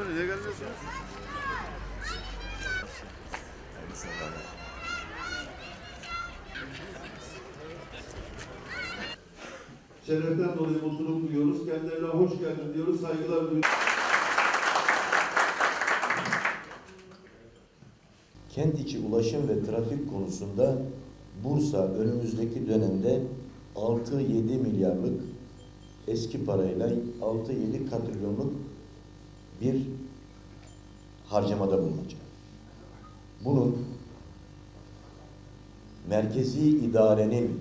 efendim niye gelmiyorsunuz? Şereften dolayı mutluluk duyuyoruz. Kendilerine hoş geldin diyoruz. Saygılar duyuyoruz. Kent içi ulaşım ve trafik konusunda Bursa önümüzdeki dönemde 6-7 milyarlık eski parayla 6-7 katrilyonluk bir harcamada bulunacak. Bunun merkezi idarenin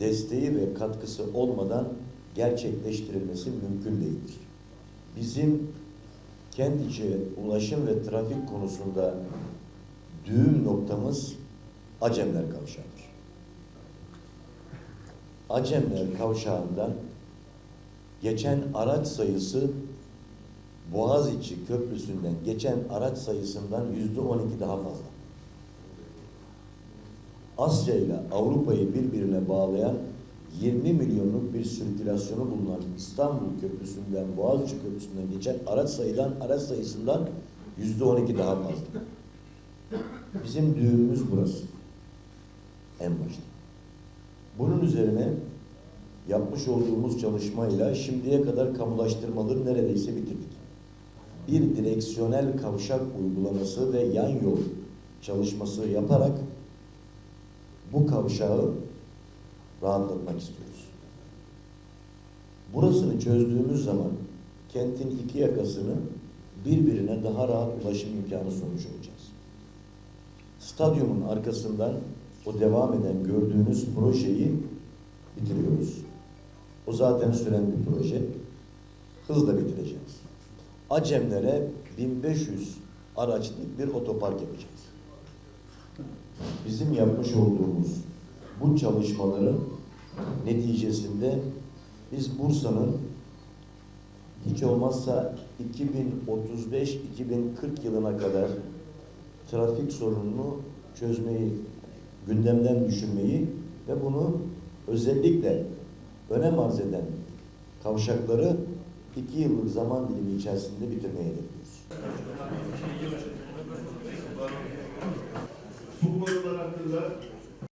desteği ve katkısı olmadan gerçekleştirilmesi mümkün değildir. Bizim kent ulaşım ve trafik konusunda düğüm noktamız Acemler Kavşağı'dır. Acemler Kavşağı'ndan geçen araç sayısı Boğaziçi Köprüsü'nden geçen araç sayısından yüzde on iki daha fazla. Asya ile Avrupa'yı birbirine bağlayan 20 milyonluk bir sirkülasyonu bulunan İstanbul Köprüsü'nden Boğaziçi Köprüsü'nden geçen araç sayıdan araç sayısından yüzde on iki daha fazla. Bizim düğümümüz burası. En başta. Bunun üzerine yapmış olduğumuz çalışmayla şimdiye kadar kamulaştırmaları neredeyse bitirdik. Bir direksiyonel kavşak uygulaması ve yan yol çalışması yaparak bu kavşağı rahatlatmak istiyoruz. Burasını çözdüğümüz zaman kentin iki yakasını birbirine daha rahat ulaşım imkanı sunmuş olacağız. Stadyumun arkasından o devam eden gördüğünüz projeyi bitiriyoruz. O zaten süren bir proje. Hızla bitireceğiz. Acemlere 1500 araçlık bir otopark yapacağız. Bizim yapmış olduğumuz bu çalışmaların neticesinde biz Bursa'nın hiç olmazsa 2035-2040 yılına kadar trafik sorununu çözmeyi, gündemden düşürmeyi ve bunu özellikle önem arz eden kavşakları iki yıllık zaman dilimi içerisinde bitirmeyi hedefliyoruz. Bu konular hakkında